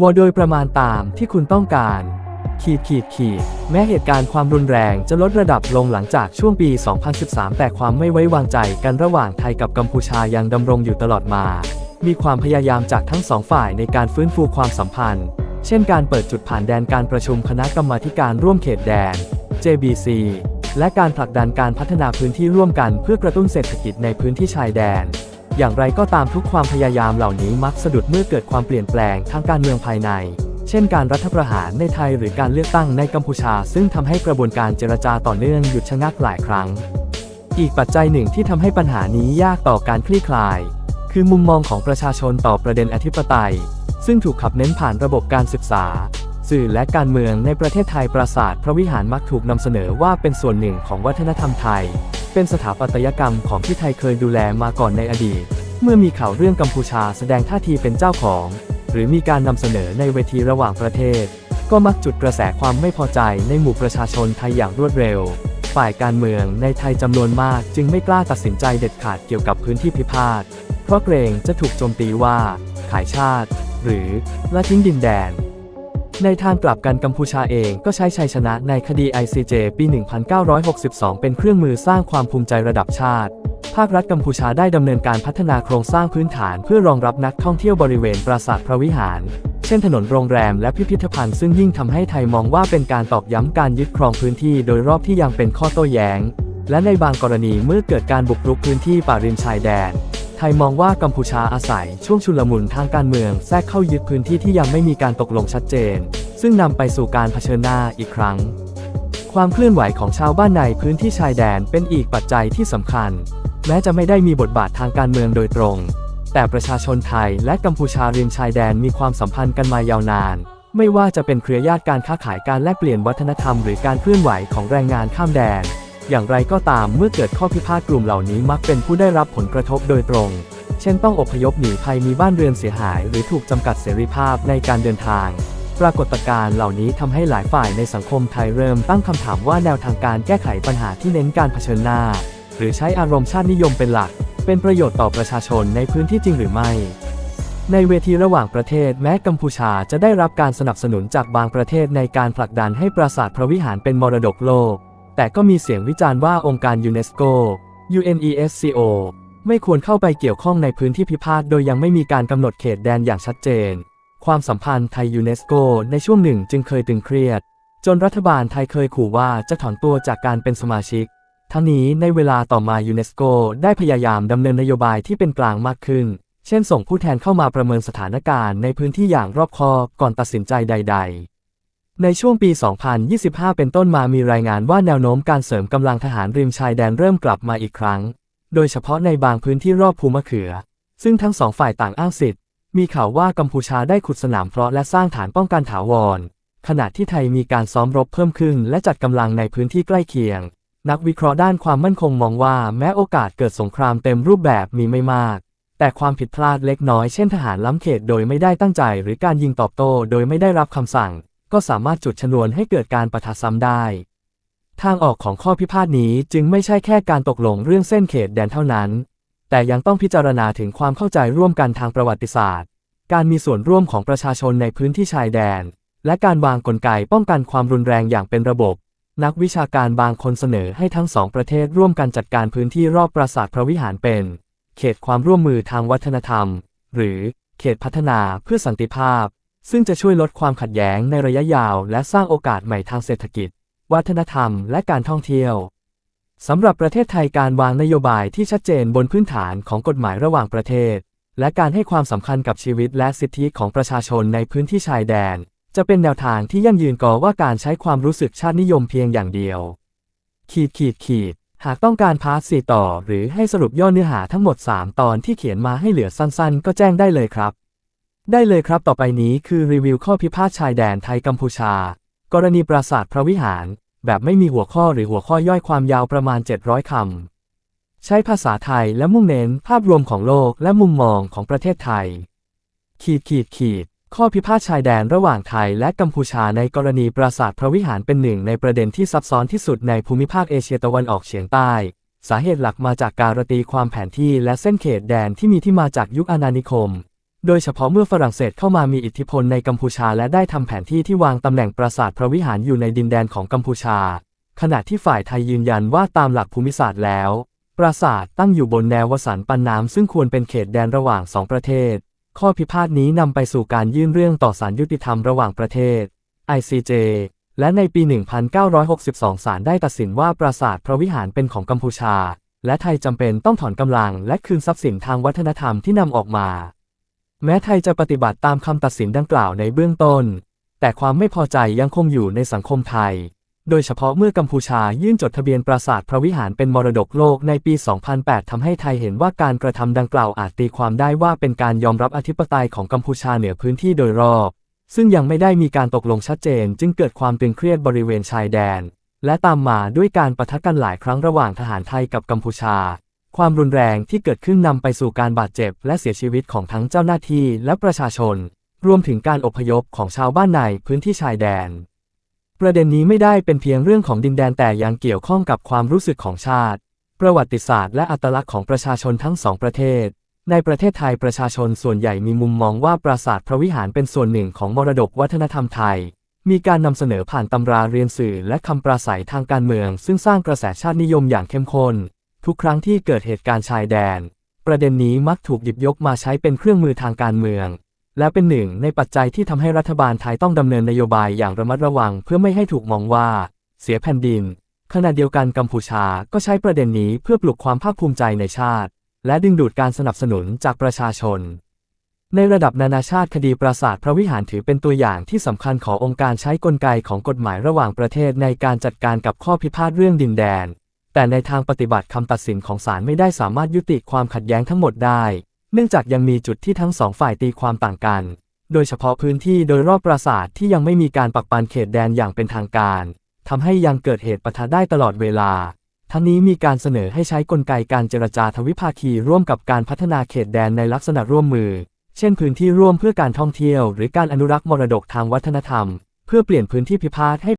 วอโดยประมาณตามที่คุณต้องการ ขีดขีดขีดแม้เหตุการณ์ความรุนแรงจะลดระดับลงหลังจากช่วงปี 2013 แต่ความไม่ไว้วางใจกันระหว่างไทยกับกัมพูชายังดำรงอยู่ตลอดมา มีความพยายามจากทั้งสองฝ่ายในการฟื้นฟูความสัมพันธ์ เช่นการเปิดจุดผ่านแดนการประชุมคณะกรรมาการร่วมเขตแดน JBC และการผลักดันการพัฒนาพื้นที่ร่วมกันเพื่อกระตุ้นเศรษฐกิจในพื้นที่ชายแดน อย่างไรก็ตามทุกความพยายามเหล่านี้มักสะดุดเมื่อเกิดความเปลี่ยนแปลงทางการเมืองภายใน เช่นการรัฐประหารในไทยหรือการเลือกตั้งในกัมพูชา ซึ่งทำให้กระบวนการเจรจาต่อเนื่องหยุดชะงักหลายครั้ง อีกปัจจัยหนึ่งที่ทำให้ปัญหานี้ยากต่อการคลี่คลาย คือมุมมองของประชาชนต่อประเด็นอธิปไตย ซึ่งถูกขับเน้นผ่านระบบการศึกษา สื่อและการเมืองในประเทศไทยปราสาทพระวิหารมักถูกนำเสนอว่าเป็นส่วนหนึ่งของวัฒนธรรมไทย เป็นสถาปัตยกรรมของที่ไทยเคยดูแลมาก่อนในอดีต เมื่อมีข่าวเรื่องกัมพูชาแสดงท่าทีเป็นเจ้าของ หรือมีการนำเสนอในเวทีระหว่างประเทศ ก็มักจุดกระแสความไม่พอใจในหมู่ประชาชนไทยอย่างรวดเร็ว ฝ่ายการเมืองในไทยจำนวนมากจึงไม่กล้าตัดสินใจเด็ดขาดเกี่ยวกับพื้นที่พิพาท เพราะเกรงจะถูกโจมตีว่า ขายชาติ หรือละทิ้งดินแดน ในทางกลับกันกัมพูชาเองก็ใช้ชัยชนะในคดี ICJ ปี 1962 เป็นเครื่องมือสร้างความภูมิใจระดับชาติ ภาครัฐกัมพูชาได้ดำเนินการพัฒนาโครงสร้างพื้นฐานเพื่อรองรับนักท่องเที่ยวบริเวณปราสาทพระวิหาร เช่นถนนโรงแรมและพิพิธภัณฑ์ซึ่งยิ่งทำให้ไทยมองว่าเป็นการตอกย้ำการยึดครองพื้นที่โดยรอบที่ยังเป็นข้อโต้แย้ง และในบางกรณีเมื่อเกิดการบุกรุกพื้นที่ป่าริมชายแดน ไทยมองว่ากัมพูชาอาศัยช่วงชุลมุนทางการเมืองแทรกเข้ายึดพื้นที่ที่ยังไม่มีการตกลงชัดเจน ซึ่งนำไปสู่การเผชิญหน้าอีกครั้ง ความเคลื่อนไหวของชาวบ้านในพื้นที่ชายแดนเป็นอีกปัจจัยที่สำคัญ แม้จะไม่ได้มีบทบาททางการเมืองโดยตรง แต่ประชาชนไทยและกัมพูชาริมชายแดนมีความสัมพันธ์กันมายาวนาน ไม่ว่าจะเป็นเครือญาติการค้าขายการแลกเปลี่ยนวัฒนธรรมหรือการเคลื่อนไหวของแรงงานข้ามแดน อย่างไรก็ตามเมื่อเกิดข้อพิพาทกลุ่มเหล่านี้มักเป็นผู้ได้รับผลกระทบโดยตรง เช่นต้องอพยพหนีภัยมีบ้านเรือนเสียหาย หรือถูกจำกัดเสรีภาพในการเดินทาง ปรากฏการณ์เหล่านี้ทำให้หลายฝ่ายในสังคมไทยเริ่มตั้งคำถามว่าแนวทางการแก้ไขปัญหาที่เน้นการเผชิญหน้า หรือใช้อารมณ์ชาตินิยมเป็นหลัก เป็นประโยชน์ต่อประชาชนในพื้นที่จริงหรือไม่ในเวทีระหว่างประเทศแม้กัมพูชาจะได้รับการสนับสนุนจากบางประเทศในการผลักดันให้ปราสาทพระวิหารเป็นมรดกโลก แต่ก็มีเสียงวิจารณ์ว่าองค์การยูเนสโก UNESCO ไม่ควรเข้าไปเกี่ยวข้องในพื้นที่พิพาทโดยยังไม่มีการกำหนดเขตแดนอย่างชัดเจน ความสัมพันธ์ไทยยูเนสโกในช่วงหนึ่งจึงเคยตึงเครียด จนรัฐบาลไทยเคยขู่ว่าจะถอนตัวจากการเป็นสมาชิก ทั้งนี้ในเวลาต่อมายูเนสโกได้พยายามดำเนินนโยบายที่เป็นกลางมากขึ้น เช่นส่งผู้แทนเข้ามาประเมินสถานการณ์ในพื้นที่อย่างรอบคอบก่อนตัดสินใจใด ๆ ในช่วงปี 2025 เป็นต้นมามีรายงานว่าแนวโน้มการเสริมกำลังทหารริมชายแดนเริ่มกลับมาอีกครั้ง โดยเฉพาะในบางพื้นที่รอบภูมะเขือ ซึ่งทั้งสองฝ่ายต่างอ้างสิทธิ์ มีข่าวว่ากัมพูชาได้ขุดสนามเพราะและสร้างฐานป้องกันถาวร ขณะที่ไทยมีการซ้อมรบเพิ่มขึ้น และจัดกำลังในพื้นที่ใกล้เคียง นักวิเคราะห์ด้านความมั่นคงมองว่าแม้โอกาสเกิดสงครามเต็มรูปแบบมีไม่มากแต่ความผิดพลาดเล็กน้อยเช่นทหารล้ำเขตโดยไม่ได้ตั้งใจ หรือการยิงตอบโต้โดยไม่ได้รับคำสั่ง ก็สามารถจุดชนวนให้เกิดการปะทะซ้ำได้ ทางออกของข้อพิพาทนี้จึงไม่ใช่แค่การตกลงเรื่องเส้นเขตแดนเท่านั้น แต่ยังต้องพิจารณาถึงความเข้าใจร่วมกันทางประวัติศาสตร์ การมีส่วนร่วมของประชาชนในพื้นที่ชายแดน และการวางกลไกป้องกันความรุนแรงอย่างเป็นระบบ นักวิชาการบางคนเสนอให้ทั้งสองประเทศร่วมกันจัดการพื้นที่รอบปราสาทพระวิหารเป็น เขตความร่วมมือทางวัฒนธรรม หรือเขตพัฒนาเพื่อสันติภาพ ซึ่งจะช่วยลดความขัดแย้งในระยะยาว และสร้างโอกาสใหม่ทางเศรษฐกิจ วัฒนธรรม และการท่องเที่ยวสำหรับประเทศไทยการวางนโยบายที่ชัดเจนบนพื้นฐานของกฎหมายระหว่างประเทศ และการให้ความสำคัญกับชีวิตและสิทธิของประชาชนในพื้นที่ชายแดน จะเป็นแนวทางที่ยั่งยืนก่อว่าการใช้ความรู้สึกชาตินิยมเพียงอย่างเดียว ขีดขีดขีดหากต้องการพาร์ทสี่ต่อ หรือให้สรุปย่อเนื้อหาทั้งหมด 3 ตอนที่เขียนมาให้เหลือสั้นๆ ก็แจ้งได้เลยครับ ได้เลยครับต่อไปนี้คือรีวิวข้อพิพาทชายแดนไทยกัมพูชา กรณีปราสาทพระวิหาร แบบไม่มีหัวข้อหรือหัวข้อย่อยความยาวประมาณ 700 คำ ใช้ภาษาไทยและมุ่งเน้นภาพรวมของโลกและมุมมองของประเทศไทย ขีดขีดขีด ข้อพิพาทชายแดนระหว่างไทยและกัมพูชาในกรณีปราสาทพระวิหารเป็นหนึ่งในประเด็นที่ซับซ้อนที่สุดในภูมิภาคเอเชียตะวันออกเฉียงใต้ สาเหตุหลักมาจากการตีความแผนที่และเส้นเขตแดนที่มีที่มาจากยุคอาณานิคม โดยเฉพาะเมื่อฝรั่งเศสเข้ามามีอิทธิพลในกัมพูชาและได้ทำแผนที่ที่วางตำแหน่งปราสาทพระวิหารอยู่ในดินแดนของกัมพูชา ขณะที่ฝ่ายไทยยืนยันว่าตามหลักภูมิศาสตร์แล้ว ปราสาทตั้งอยู่บนแนววสันปันน้ำซึ่งควรเป็นเขตแดนระหว่างสองประเทศ ข้อพิพาทนี้นำไปสู่การยื่นเรื่องต่อศาลยุติธรรมระหว่างประเทศ ICJ และในปี 1962 ศาลได้ตัดสินว่าปราสาทพระวิหารเป็นของกัมพูชา และไทยจำเป็นต้องถอนกำลังและคืนทรัพย์สินทางวัฒนธรรมที่นำออกมา แม้ไทยจะปฏิบัติตามคำตัดสินดังกล่าวในเบื้องต้น แต่ความไม่พอใจยังคงอยู่ในสังคมไทย โดยเฉพาะเมื่อกัมพูชายื่นจดทะเบียนปราสาทพระวิหารเป็นมรดกโลกในปี 2008 ทำให้ไทยเห็นว่าการกระทำดังกล่าวอาจตีความได้ว่าเป็นการยอมรับอธิปไตยของกัมพูชาเหนือพื้นที่โดยรอบ ซึ่งยังไม่ได้มีการตกลงชัดเจน จึงเกิดความตึงเครียดบริเวณชายแดน และตามมาด้วยการปะทะกันหลายครั้งระหว่างทหารไทยกับกัมพูชา ความรุนแรงที่เกิดขึ้นนำไปสู่การบาดเจ็บและเสียชีวิตของทั้งเจ้าหน้าที่และประชาชน รวมถึงการอพยพของชาวบ้านในพื้นที่ชายแดน ประเด็นนี้ไม่ได้เป็นเพียงเรื่องของดินแดนแต่ยังเกี่ยวข้องกับความรู้สึกของชาติ ประวัติศาสตร์และอัตลักษณ์ของประชาชนทั้งสองประเทศ ในประเทศไทยประชาชนส่วนใหญ่มีมุมมองว่าปราสาทพระวิหารเป็นส่วนหนึ่งของมรดกวัฒนธรรมไทยมีการนำเสนอผ่านตำราเรียนสื่อและคำปราศัยทางการเมือง ซึ่งสร้างกระแสชาตินิยมอย่างเข้มข้น ทุกครั้งที่เกิดเหตุการณ์ชายแดน ประเด็นนี้มักถูกหยิบยกมาใช้เป็นเครื่องมือทางการเมือง และเป็นหนึ่งในปัจจัยที่ทำให้รัฐบาลไทยต้องดำเนินนโยบายอย่างระมัดระวัง เพื่อไม่ให้ถูกมองว่า เสียแผ่นดิน ขณะเดียวกันกัมพูชาก็ใช้ประเด็นนี้เพื่อปลุกความภาคภูมิใจในชาติ และดึงดูดการสนับสนุนจากประชาชน ในระดับนานาชาติคดีปราสาทพระวิหารถือเป็นตัวอย่างที่สำคัญขององค์การใช้กลไกของกฎหมายระหว่างประเทศในการจัดการกับข้อพิพาทเรื่องดินแดน แต่ในทางปฏิบัติคำตัดสินของศาลไม่ได้สามารถยุติความขัดแย้งทั้งหมดได้ เนื่องจากยังมีจุดที่ทั้งสองฝ่ายตีความต่างกัน โดยเฉพาะพื้นที่โดยรอบปราสาทที่ยังไม่มีการปักปันเขตแดนอย่างเป็นทางการทำให้ยังเกิดเหตุปะทะได้ตลอดเวลา ทั้งนี้มีการเสนอให้ใช้กลไกการเจรจาทวิภาคีร่วมกับการพัฒนาเขตแดนในลักษณะร่วมมือ เช่นพื้นที่ร่วมเพื่อการท่องเที่ยว หรือการอนุรักษ์มรดกทางวัฒนธรรม เพื่อเปลี่ยนพื้นที่พิพาทให้